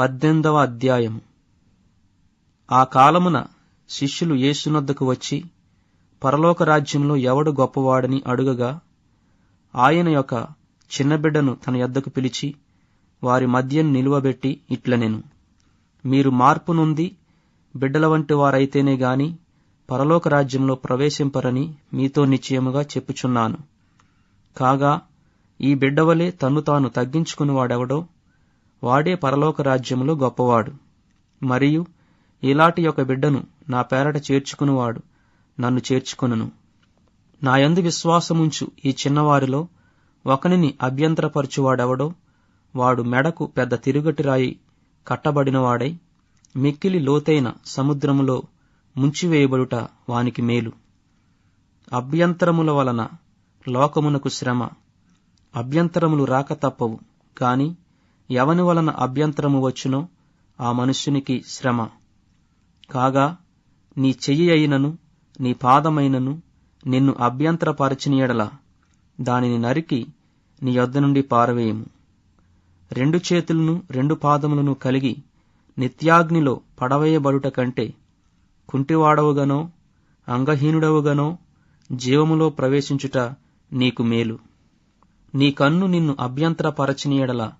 పద్దెనిమిదవ అధ్యాయము. ఆ కాలమున శిష్యులు యేసునొద్దకు వచ్చి పరలోక రాజ్యంలో ఎవడు గొప్పవాడని అడుగగా ఆయన యొక్క చిన్న బిడ్డను తన యొద్దకు పిలిచి వారి మధ్యను నిలువబెట్టి ఇట్లనెను. మీరు మార్పు నొంది బిడ్డల వంటి వారైతేనే గాని పరలోక రాజ్యంలో ప్రవేశింపరని మీతో నిశ్చయముగా చెప్పుచున్నాను. కాగా ఈ బిడ్డవలే తన్ను తాను తగ్గించుకునివాడెవడో వాడే పరలోక రాజ్యములో గొప్పవాడు. మరియు ఇలాంటి యొక్క బిడ్డను నా పేరట చేర్చుకునివాడు నన్ను చేర్చుకొనును. నాయందు విశ్వాసముంచు ఈ చిన్నవారిలో ఒకనిని అభ్యంతరపరచువాడెవడో వాడు మెడకు పెద్ద తిరుగటి రాయి కట్టబడినవాడై మిక్కిలి లోతైన సముద్రములో ముంచివేయబడుట వానికి మేలు. అభ్యంతరముల వలన లోకమునకు శ్రమ అభ్యంతరములు రాక తప్పవు. కాని ఎవని వలన అభ్యంతరము వచ్చునో ఆ మనుష్యునికి శ్రమ. కాగా నీ చెయ్యి అయినను నీ పాదమైనను నిన్ను అభ్యంతరపరచిన ఎడల. దానిని నరికి నీ యొద్ద నుండి పారవేయము. రెండు చేతులను రెండు పాదములను కలిగి నిత్యాగ్నిలో పడవేయబడుట కంటే కుంటివాడవుగానో అంగహీనుడవుగానో జీవములో ప్రవేశించుట నీకు మేలు. నీ కన్ను నిన్ను అభ్యంతరపరచిన ఎడల.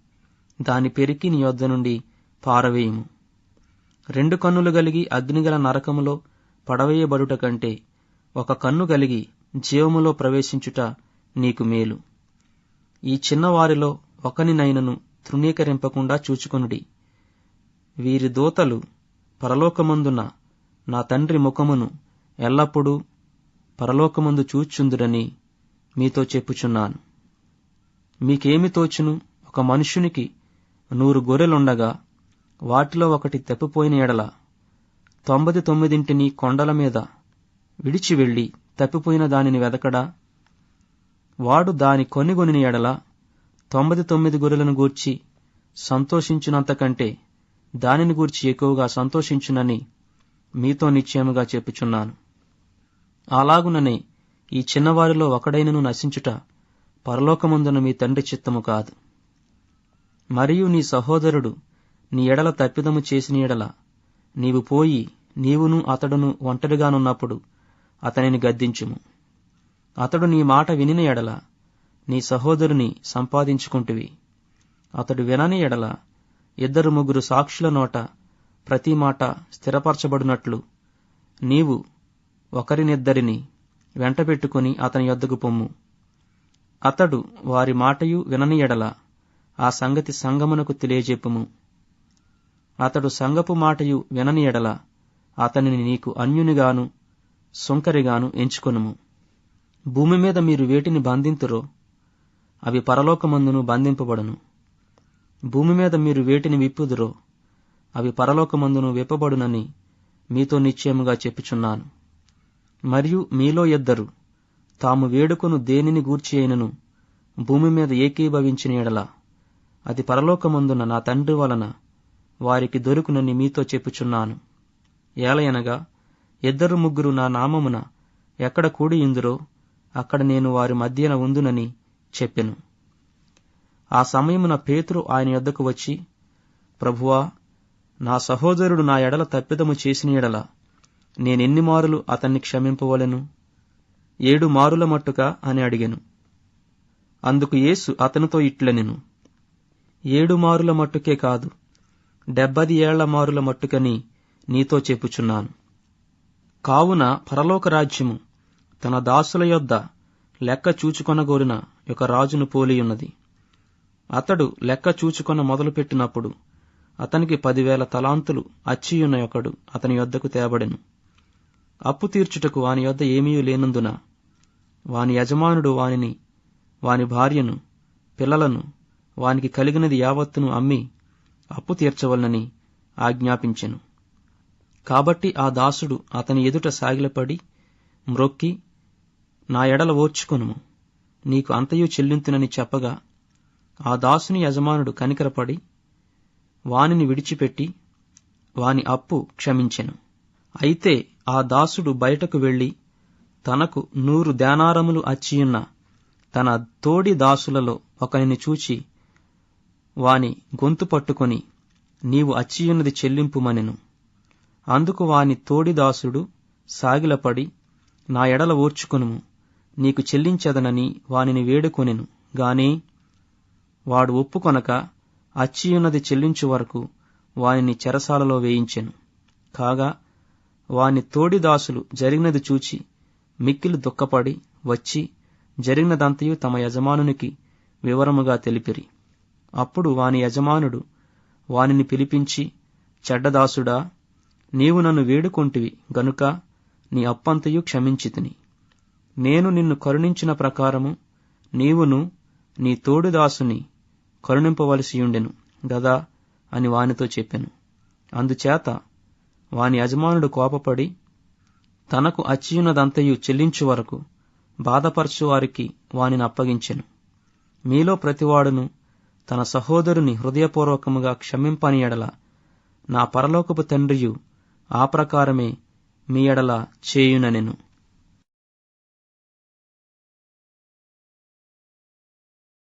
దాని పెరికి నీ యొద్ద నుండి పారవేయుము. రెండు కన్నులు కలిగి అగ్నిగల నరకములో పడవేయబడుట కంటే ఒక కన్ను కలిగి జీవములో ప్రవేశించుట నీకు మేలు. ఈ చిన్నవారిలో ఒకనినైనను తృణీకరింపకుండా చూచుకొనుడి. వీరి దూతలు పరలోకమందున నా తండ్రి ముఖమును ఎల్లప్పుడూ పరలోకమందు చూచుందురని మీతో చెప్పుచున్నాను. మీకేమి తోచును? ఒక మనుష్యునికి నూరు గొర్రెలుండగా వాటిలో ఒకటి తప్పిపోయిన ఎడల తొంభై తొమ్మిదింటిని కొండల మీద విడిచి వెళ్ళి తప్పిపోయిన దానిని వెదకడా వాడు దాని కొనిగొనిన ఎడల తొంభై తొమ్మిది గొర్రెలను గూర్చి సంతోషించినంతకంటే దానిని గూర్చి ఎక్కువగా సంతోషించునని మీతో నిశ్చయముగా చెప్పుచున్నాను. అలాగుననే ఈ చిన్నవారిలో ఒకడైనను నశించుట పరలోకముందున మీ తండ్రి చిత్తము కాదు. మరియు నీ సహోదరుడు నీ ఎడల తప్పిదము చేసిన ఎడల నీవు పోయి నీవును అతడును ఒంటరిగానున్నప్పుడు అతనిని గద్దించుము. అతడు నీ మాట వినిన ఎడల నీ సహోదరుని సంపాదించుకుంటువి. అతడు వినని ఎడల ఇద్దరు ముగ్గురు సాక్షుల నోట ప్రతి మాట స్థిరపరచబడినట్లు నీవు ఒకరినిద్దరిని వెంటబెట్టుకుని అతని యొద్దకు పొమ్ము. అతడు వారి మాటయు వినని ఎడల ఆ సంగతి సంగమునకు తెలియజెప్పుము. అతడు సంగపు మాటయు వినని ఎడల అతనిని నీకు అన్యునిగాను సుంకరిగాను ఎంచుకొనుము. భూమి మీద మీరు వేటిని బంధింతురో అవి పరలోకమందును బంధింపబడును. భూమి మీద మీరు వేటిని విప్పుదురో అవి పరలోకమందును విప్పబడునని మీతో నిశ్చయముగా చెప్పుచున్నాను. మరియు మీలో ఇద్దరు తాము వేడుకొను దేనిని గూర్చి అయినను భూమి మీద ఏకీభవించిన ఎడల. అది పరలోకమందున నా తండ్రి వలన వారికి దొరుకునని మీతో చెప్పుచున్నాను. ఏలయనగా ఇద్దరు ముగ్గురు నా నామమున ఎక్కడ కూడి ఇందురో అక్కడ నేను వారి మధ్యన ఉందునని చెప్పెను. ఆ సమయమున పేతురు ఆయన యొద్దకు వచ్చి ప్రభువా నా సహోదరుడు నా ఎడల తప్పిదము చేసిన ఎడల నేనెన్ని మారులు అతన్ని క్షమింపవలెను? ఏడు మారుల మట్టుక అని అడిగెను. అందుకు యేసు అతనితో ఇట్లనెను. ఏడు మారుల మట్టుకే కాదు డెబ్బది ఏళ్ళ మారుల మట్టుకని నీతో చెప్పుచున్నాను. కావున పరలోక రాజ్యము తన దాసుల యొద్ద లెక్క చూచుకొనగోరిన ఒక రాజును పోలియున్నది. అతడు లెక్క చూచుకొన మొదలుపెట్టినప్పుడు అతనికి పదివేల తలాంతులు అచ్చియున్న ఒకడు అతని యొద్దకు తేబడెను. అప్పు తీర్చుటకు వాని యొద్ద ఏమీ లేనందున వాని యజమానుడు వానిని వాని భార్యను పిల్లలను వానికి కలిగినది యావత్తును అమ్మి అప్పు తీర్చవలనని ఆజ్ఞాపించెను. కాబట్టి ఆ దాసుడు అతని ఎదుట సాగిలపడి మ్రొక్కి నా ఎడల ఓర్చుకొనుము నీకు అంతయు చెల్లింతునని చెప్పగా ఆ దాసుని యజమానుడు కనికరపడి వానిని విడిచిపెట్టి వాని అప్పు క్షమించెను. అయితే ఆ దాసుడు బయటకు వెళ్ళి తనకు నూరు దేనారములు అచ్చియున్న తన తోడి దాసులలో ఒకనిని చూచి వాని గొంతు పట్టుకొని నీవు అచ్చియున్నది చెల్లింపుమనెను. అందుకు వాని తోడిదాసుడు సాగిలపడి నా ఎడల ఓర్చుకొనుము నీకు చెల్లించదనని వానిని వేడుకొనెను. గాని వాడు ఒప్పుకొనక అచ్చియున్నది చెల్లించు వరకు వానిని చెరసాలలో వేయించెను. కాగా వాని తోడిదాసులు జరిగినది చూచి మిక్కిలి దుఃఖపడి వచ్చి జరిగినదంతయు తమ యజమానునికి వివరముగా తెలిపిరి. అప్పుడు వాని యజమానుడు వానిని పిలిపించి చెడ్డదాసుడా నీవు నన్ను వేడుకొంటివి గనుక నీ అప్పంతయు క్షమించితిని. నేను నిన్ను కరుణించిన ప్రకారము నీవును నీ తోడుదాసుని కరుణింపవలసియుండెను గదా అని వానితో చెప్పెను. అందుచేత వాని యజమానుడు కోపపడి తనకు అచ్చియున్నదంతయు చెల్లించు వరకు బాధపరచువారికి వానిని అప్పగించెను. మీలో ప్రతివాడును తన సహోదరుని హృదయపూర్వకముగా క్షమింపని ఎడల నా పరలోకపు తండ్రియు ఆ ప్రకారమే మీ ఎడల చేయుననెను.